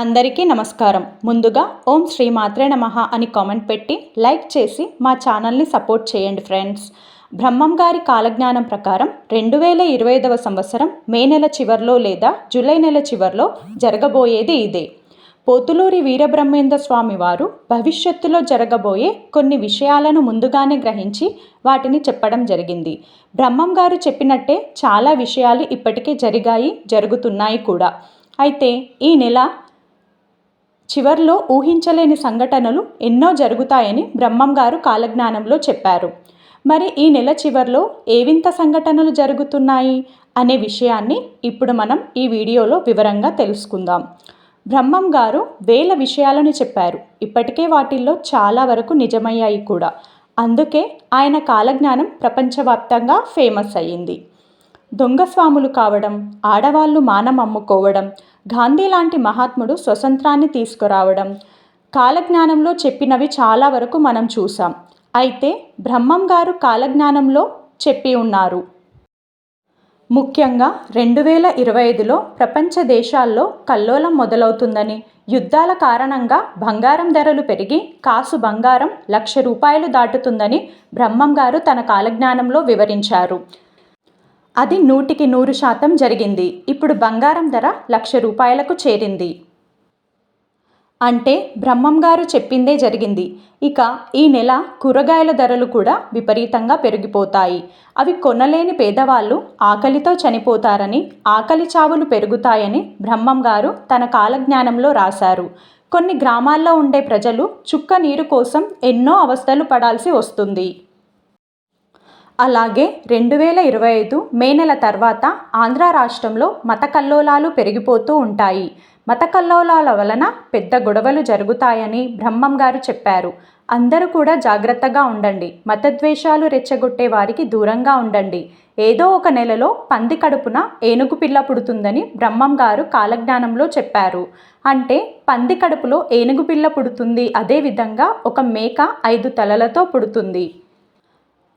అందరికీ నమస్కారం. ముందుగా ఓం శ్రీ మాత్రే నమః అని కామెంట్ పెట్టి లైక్ చేసి మా ఛానల్ని సపోర్ట్ చేయండి ఫ్రెండ్స్. బ్రహ్మం గారి కాలజ్ఞానం ప్రకారం రెండు వేల ఇరవై ఐదవ సంవత్సరం మే నెల చివరిలో లేదా జూలై నెల చివర్లో జరగబోయేది ఇదే. పోతులూరి వీరబ్రహ్మేంద్ర స్వామి వారు భవిష్యత్తులో జరగబోయే కొన్ని విషయాలను ముందుగానే గ్రహించి వాటిని చెప్పడం జరిగింది. బ్రహ్మం గారు చెప్పినట్టే చాలా విషయాలు ఇప్పటికే జరిగాయి జరుగుతున్నాయి కూడా. అయితే ఈ నెల చివర్లో ఊహించలేని సంఘటనలు ఎన్నో జరుగుతాయని బ్రహ్మం గారు కాలజ్ఞానంలో చెప్పారు. మరి ఈ నెల చివర్లో ఏవింత సంఘటనలు జరుగుతున్నాయి అనే విషయాన్ని ఇప్పుడు మనం ఈ వీడియోలో వివరంగా తెలుసుకుందాం. బ్రహ్మం గారు వేల విషయాలను చెప్పారు. ఇప్పటికే వాటిల్లో చాలా వరకు నిజమయ్యాయి కూడా. అందుకే ఆయన కాలజ్ఞానం ప్రపంచవ్యాప్తంగా ఫేమస్ అయ్యింది. దొంగ స్వాములు కావడం ఆడవాళ్ళు మానం అమ్ముకోవడం గాంధీ లాంటి మహాత్ముడు స్వతంత్రాన్ని తీసుకురావడం. కాలజ్ఞానంలో చెప్పినవి చాలా వరకు మనం చూసాం అయితే బ్రహ్మం గారు కాలజ్ఞానంలో చెప్పి ఉన్నారు. ముఖ్యంగా రెండు వేల ఇరవై ఐదులో ప్రపంచ దేశాల్లో కల్లోలం మొదలవుతుందని యుద్ధాల కారణంగా బంగారం ధరలు పెరిగి కాసు బంగారం లక్ష రూపాయలు దాటుతుందని బ్రహ్మం గారు తన కాలజ్ఞానంలో వివరించారు. అది నూటికి నూరు శాతం జరిగింది. ఇప్పుడు బంగారం ధర లక్ష రూపాయలకు చేరింది. అంటే బ్రహ్మం గారు చెప్పిందే జరిగింది. ఇక ఈ నెల కూరగాయల ధరలు కూడా విపరీతంగా పెరిగిపోతాయి. అవి కొనలేని పేదవాళ్ళు ఆకలితో చనిపోతారని ఆకలి చావులు పెరుగుతాయని బ్రహ్మం గారు తన కాలజ్ఞానంలో రాశారు. కొన్ని గ్రామాల్లో ఉండే ప్రజలు చుక్క నీరు కోసం ఎన్నో అవస్థలు పడాల్సి వస్తుంది. అలాగే రెండు వేల ఇరవై ఐదు మే నెల తర్వాత ఆంధ్ర రాష్ట్రంలో మత కల్లోలాలు పెరిగిపోతూ ఉంటాయి. మత కల్లోలాల వలన పెద్ద గొడవలు జరుగుతాయని బ్రహ్మం గారు చెప్పారు. అందరూ కూడా జాగ్రత్తగా ఉండండి. మతద్వేషాలు రెచ్చగొట్టే వారికి దూరంగా ఉండండి. ఏదో ఒక నెలలో పంది కడుపున ఏనుగు పిల్ల పుడుతుందని బ్రహ్మం గారు కాలజ్ఞానంలో చెప్పారు. అంటే పంది కడుపులో ఏనుగు పిల్ల పుడుతుంది అదేవిధంగా ఒక మేక ఐదు తలలతో పుడుతుంది.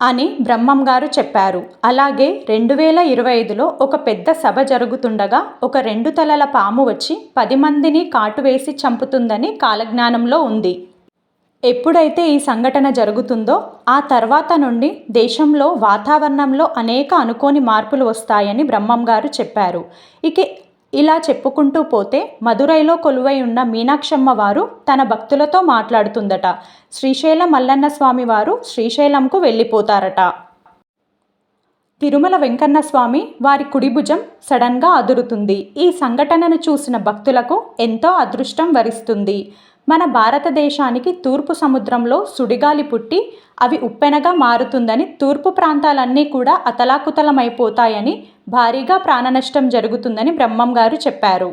అని బ్రహ్మం గారు చెప్పారు. అలాగే రెండు వేల ఇరవై ఐదులో ఒక పెద్ద సభ జరుగుతుండగా ఒక రెండు తలల పాము వచ్చి పది మందిని కాటు వేసి చంపుతుందని కాలజ్ఞానంలో ఉంది. ఎప్పుడైతే ఈ సంఘటన జరుగుతుందో ఆ తర్వాత నుండి దేశంలో వాతావరణంలో అనేక అనుకోని మార్పులు వస్తాయని బ్రహ్మం గారు చెప్పారు. ఇక ఇలా చెప్పుకుంటూ పోతే మదురైలో కొలువై ఉన్న మీనాక్షమ్మ వారు తన భక్తులతో మాట్లాడుతుందట. శ్రీశైల మల్లన్న స్వామి వారు శ్రీశైలంకు వెళ్ళిపోతారట. తిరుమల వెంకన్న స్వామి వారి కుడిభుజం సడన్గా అదురుతుంది. ఈ సంఘటనను చూసిన భక్తులకు ఎంతో అదృష్టం వరిస్తుంది. మన భారతదేశానికి తూర్పు సముద్రంలో సుడిగాలి పుట్టి అవి ఉప్పెనగా మారుతుందని తూర్పు ప్రాంతాలన్నీ కూడా అతలాకుతలమైపోతాయని భారీగా ప్రాణనష్టం జరుగుతుందని బ్రహ్మం గారు చెప్పారు.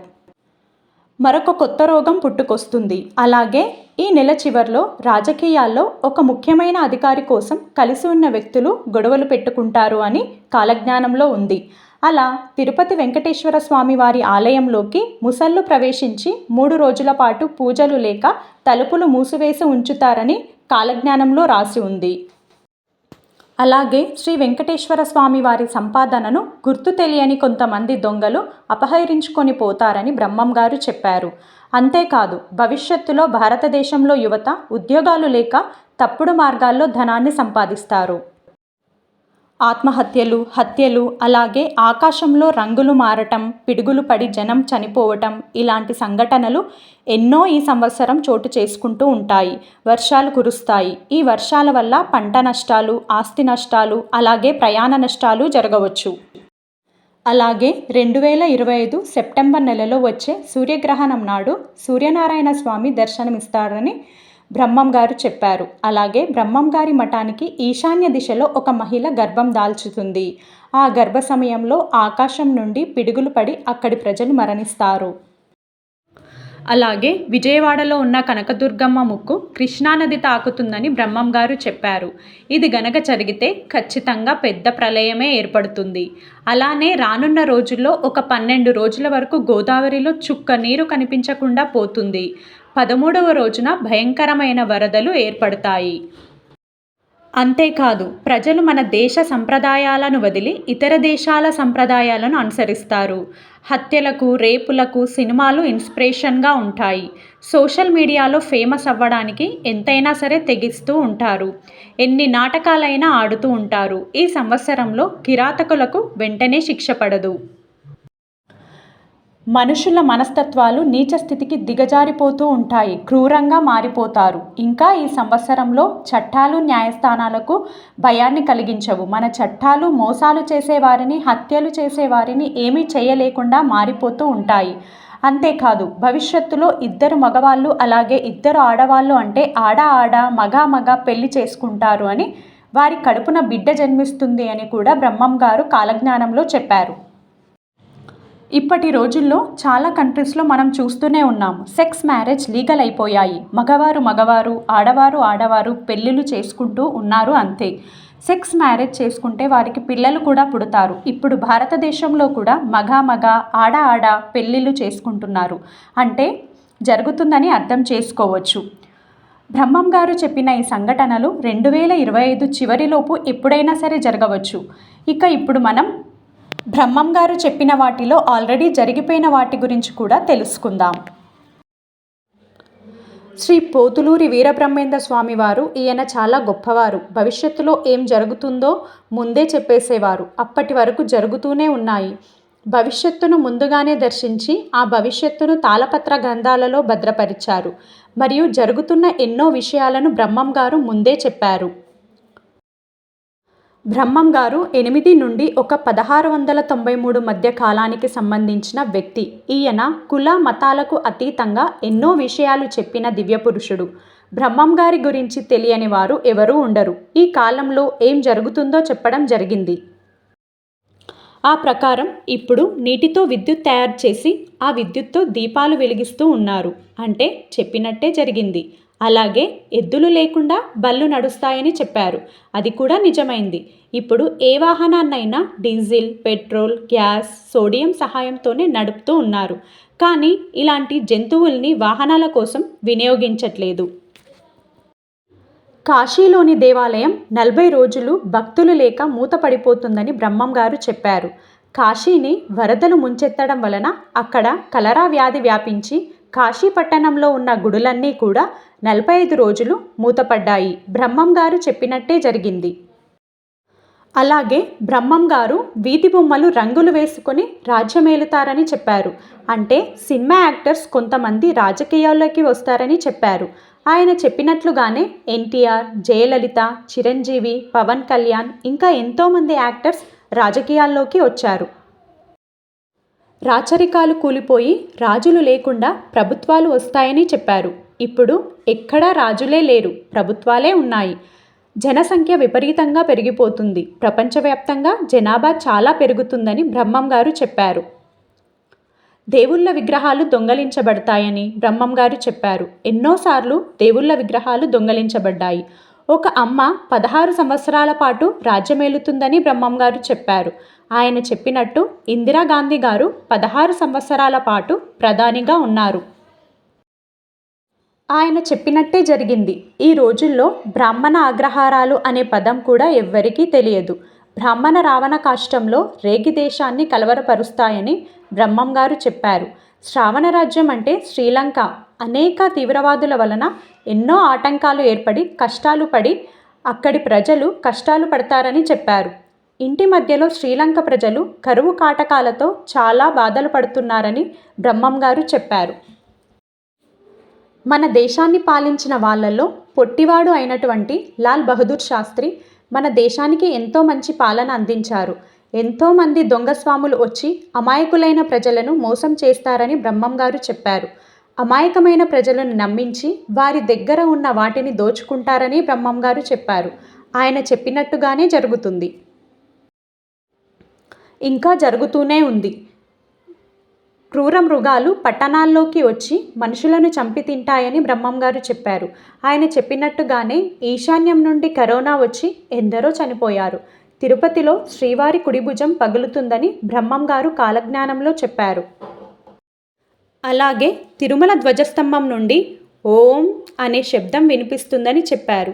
మరొక కొత్త రోగం పుట్టుకొస్తుంది. అలాగే ఈ నెల చివర్లో రాజకీయాల్లో ఒక ముఖ్యమైన అధికారి కోసం కలిసి ఉన్న వ్యక్తులు గొడవలు పెట్టుకుంటారు అని కాలజ్ఞానంలో ఉంది. అలా తిరుపతి వెంకటేశ్వర స్వామి వారి ఆలయంలోకి ముసళ్ళు ప్రవేశించి మూడు రోజుల పాటు పూజలు లేక తలుపులు మూసివేసి ఉంచుతారని కాలజ్ఞానంలో రాసి ఉంది. అలాగే శ్రీ వెంకటేశ్వర స్వామి వారి సంపాదనను గుర్తు తెలియని కొంతమంది దొంగలు అపహరించుకొని పోతారని బ్రహ్మం గారు చెప్పారు. అంతేకాదు భవిష్యత్తులో భారతదేశంలో యువత ఉద్యోగాలు లేక తప్పుడు మార్గాల్లో ధనాన్ని సంపాదిస్తారు. ఆత్మహత్యలు హత్యలు అలాగే ఆకాశంలో రంగులు మారటం పిడుగులు పడి జనం చనిపోవటం ఇలాంటి సంఘటనలు ఎన్నో ఈ సంవత్సరం చోటు చేసుకుంటూ ఉంటాయి. వర్షాలు కురుస్తాయి. ఈ వర్షాల వల్ల పంట నష్టాలు ఆస్తి నష్టాలు అలాగే ప్రయాణ నష్టాలు జరగవచ్చు. అలాగే రెండు వేల ఇరవై ఐదు సెప్టెంబర్ నెలలో వచ్చే సూర్యగ్రహణం నాడు సూర్యనారాయణ స్వామి దర్శనమిస్తారని బ్రహ్మం గారు చెప్పారు. అలాగే బ్రహ్మం గారి మఠానికి ఈశాన్య దిశలో ఒక మహిళ గర్భం దాల్చుతుంది. ఆ గర్భ సమయంలో ఆకాశం నుండి పిడుగులు పడి అక్కడి ప్రజలు మరణిస్తారు. అలాగే విజయవాడలో ఉన్న కనకదుర్గమ్మ ముక్కు కృష్ణానది తాకుతుందని బ్రహ్మం గారు చెప్పారు. ఇది గనక జరిగితే ఖచ్చితంగా పెద్ద ప్రళయమే ఏర్పడుతుంది. అలానే రానున్న రోజుల్లో ఒక పన్నెండు రోజుల వరకు గోదావరిలో చుక్క నీరు కనిపించకుండా పోతుంది. పదమూడవ రోజున భయంకరమైన వరదలు ఏర్పడతాయి. అంతేకాదు ప్రజలు మన దేశ సంప్రదాయాలను వదిలి ఇతర దేశాల సంప్రదాయాలను అనుసరిస్తారు. హత్యలకు రేపులకు సినిమాలు ఇన్స్పిరేషన్గా ఉంటాయి. సోషల్ మీడియాలో ఫేమస్ అవ్వడానికి ఎంతైనా సరే తెగిస్తూ ఉంటారు. ఎన్ని నాటకాలైనా ఆడుతూ ఉంటారు. ఈ సంవత్సరంలో కిరాతకులకు వెంటనే శిక్ష పడదు. మనుషుల మనస్తత్వాలు నీచ స్థితికి దిగజారిపోతూ ఉంటాయి. క్రూరంగా మారిపోతారు. ఇంకా ఈ సంవత్సరంలో చట్టాలు న్యాయస్థానాలకు భయాన్ని కలిగించవు. మన చట్టాలు మోసాలు చేసేవారిని హత్యలు చేసేవారిని ఏమీ చేయలేకుండా మారిపోతూ ఉంటాయి. అంతేకాదు భవిష్యత్తులో ఇద్దరు మగవాళ్ళు అలాగే ఇద్దరు ఆడవాళ్ళు అంటే ఆడ ఆడ మగ మగ పెళ్ళి చేసుకుంటారు అని వారి కడుపున బిడ్డ జన్మిస్తుంది అని కూడా బ్రహ్మం గారు కాలజ్ఞానంలో చెప్పారు. ఇప్పటి రోజుల్లో చాలా కంట్రీస్లో మనం చూస్తూనే ఉన్నాం సెక్స్ మ్యారేజ్ లీగల్ అయిపోయాయి. మగవారు మగవారు ఆడవారు ఆడవారు పెళ్ళిళ్ళు చేసుకుంటూ ఉన్నారు అంతే. సెక్స్ మ్యారేజ్ చేసుకుంటే వారికి పిల్లలు కూడా పుడతారు. ఇప్పుడు భారతదేశంలో కూడా మగ మగ ఆడ ఆడ పెళ్ళిళ్ళు చేసుకుంటున్నారు. అంటే జరుగుతుందని అర్థం చేసుకోవచ్చు. బ్రహ్మం గారు చెప్పిన ఈ సంఘటనలు రెండు వేల ఇరవై ఐదు చివరిలోపు ఎప్పుడైనా సరే జరగవచ్చు. ఇక ఇప్పుడు మనం బ్రహ్మం గారు చెప్పిన వాటిలో ఆల్రెడీ జరిగిపోయిన వాటి గురించి కూడా తెలుసుకుందాం. శ్రీ పోతులూరి వీరబ్రహ్మేంద్ర స్వామి వారు ఈయన చాలా గొప్పవారు. భవిష్యత్తులో ఏం జరుగుతుందో ముందే చెప్పేసేవారు. అప్పటి వరకు జరుగుతూనే ఉన్నాయి. భవిష్యత్తును ముందుగానే దర్శించి ఆ భవిష్యత్తును తాళపత్ర గ్రంథాలలో భద్రపరిచారు. మరియు జరుగుతున్న ఎన్నో విషయాలను బ్రహ్మం గారు ముందే చెప్పారు. బ్రహ్మం గారు ఎనిమిది నుండి ఒక పదహారు వందల తొంభై మూడు మధ్య కాలానికి సంబంధించిన వ్యక్తి. ఈయన కుల మతాలకు అతీతంగా ఎన్నో విషయాలు చెప్పిన దివ్యపురుషుడు. బ్రహ్మం గారి గురించి తెలియని వారు ఎవరూ ఉండరు. ఈ కాలంలో ఏం జరుగుతుందో చెప్పడం జరిగింది. ఆ ప్రకారం ఇప్పుడు నీటితో విద్యుత్ తయారు చేసి ఆ విద్యుత్తో దీపాలు వెలిగిస్తూ ఉన్నారు. అంటే చెప్పినట్టే జరిగింది. అలాగే ఎద్దులు లేకుండా బళ్ళు నడుస్తాయని చెప్పారు. అది కూడా నిజమైంది. ఇప్పుడు ఏ వాహనాన్నైనా డీజిల్ పెట్రోల్ గ్యాస్ సోడియం సహాయంతోనే నడుపుతూ ఉన్నారు. కానీ ఇలాంటి జంతువుల్ని వాహనాల కోసం వినియోగించట్లేదు. కాశీలోని దేవాలయం నలభై రోజులు భక్తులు లేక మూతపడిపోతుందని బ్రహ్మం గారు చెప్పారు. కాశీని వరదలు ముంచెత్తడం వలన అక్కడ కలరా వ్యాధి వ్యాపించి కాశీ పట్టణంలో ఉన్న గుడులన్నీ కూడా నలభై ఐదు రోజులు మూతపడ్డాయి. బ్రహ్మం గారు చెప్పినట్టే జరిగింది. అలాగే బ్రహ్మం గారు వీధి బొమ్మలు రంగులు వేసుకొని రాజ్యమేలుతారని చెప్పారు. అంటే సినిమా యాక్టర్స్ కొంతమంది రాజకీయాల్లోకి వస్తారని చెప్పారు. ఆయన చెప్పినట్లుగానే ఎన్టీఆర్ జయలలిత చిరంజీవి పవన్ కళ్యాణ్ ఇంకా ఎంతోమంది యాక్టర్స్ రాజకీయాల్లోకి వచ్చారు. రాచరికాలు కూలిపోయి రాజులు లేకుండా ప్రభుత్వాలు వస్తాయని చెప్పారు. ఇప్పుడు ఎక్కడా రాజులే లేరు ప్రభుత్వాలే ఉన్నాయి. జనసంఖ్య విపరీతంగా పెరిగిపోతుంది. ప్రపంచవ్యాప్తంగా జనాభా చాలా పెరుగుతుందని బ్రహ్మం గారు చెప్పారు. దేవుళ్ళ విగ్రహాలు దొంగలించబడతాయని బ్రహ్మం గారు చెప్పారు. ఎన్నోసార్లు దేవుళ్ళ విగ్రహాలు దొంగలించబడ్డాయి. ఒక అమ్మ పదహారు సంవత్సరాల పాటు రాజ్యమేలుతుందని బ్రహ్మం గారు చెప్పారు. ఆయన చెప్పినట్టు ఇందిరాగాంధీ గారు పదహారు సంవత్సరాల పాటు ప్రధానిగా ఉన్నారు. ఆయన చెప్పినట్టే జరిగింది. ఈ రోజుల్లో బ్రాహ్మణ అగ్రహారాలు అనే పదం కూడా ఎవ్వరికీ తెలియదు. బ్రాహ్మణ రావణ కాష్టంలో రేగి దేశాన్ని కలవరపరుస్తాయని బ్రహ్మం గారు చెప్పారు. శ్రావణ రాజ్యం అంటే శ్రీలంక. అనేక తీవ్రవాదుల వలన ఎన్నో ఆటంకాలు ఏర్పడి కష్టాలు పడి అక్కడి ప్రజలు కష్టాలు పడతారని చెప్పారు. ఇంటి మధ్యలో శ్రీలంక ప్రజలు కరువు కాటకాలతో చాలా బాధలు పడుతున్నారని బ్రహ్మం గారు చెప్పారు. మన దేశాన్ని పాలించిన వాళ్ళల్లో పొట్టివాడు అయినటువంటి లాల్ బహదూర్ శాస్త్రి మన దేశానికి ఎంతో మంచి పాలన అందించారు. ఎంతోమంది దొంగ స్వాములు వచ్చి అమాయకులైన ప్రజలను మోసం చేస్తారని బ్రహ్మం గారు చెప్పారు. అమాయకమైన ప్రజలను నమ్మించి వారి దగ్గర ఉన్న వాటిని దోచుకుంటారని బ్రహ్మం గారు చెప్పారు. ఆయన చెప్పినట్టుగానే జరుగుతుంది. ఇంకా జరుగుతూనే ఉంది. క్రూర మృగాలు పట్టణాల్లోకి వచ్చి మనుషులను చంపి తింటాయని బ్రహ్మం గారు చెప్పారు. ఆయన చెప్పినట్టుగానే ఈశాన్యం నుండి కరోనా వచ్చి ఎందరో చనిపోయారు. తిరుపతిలో శ్రీవారి కుడిభుజం పగులుతుందని బ్రహ్మం గారు కాలజ్ఞానంలో చెప్పారు. అలాగే తిరుమల ధ్వజస్తంభం నుండి ఓం అనే శబ్దం వినిపిస్తుందని చెప్పారు.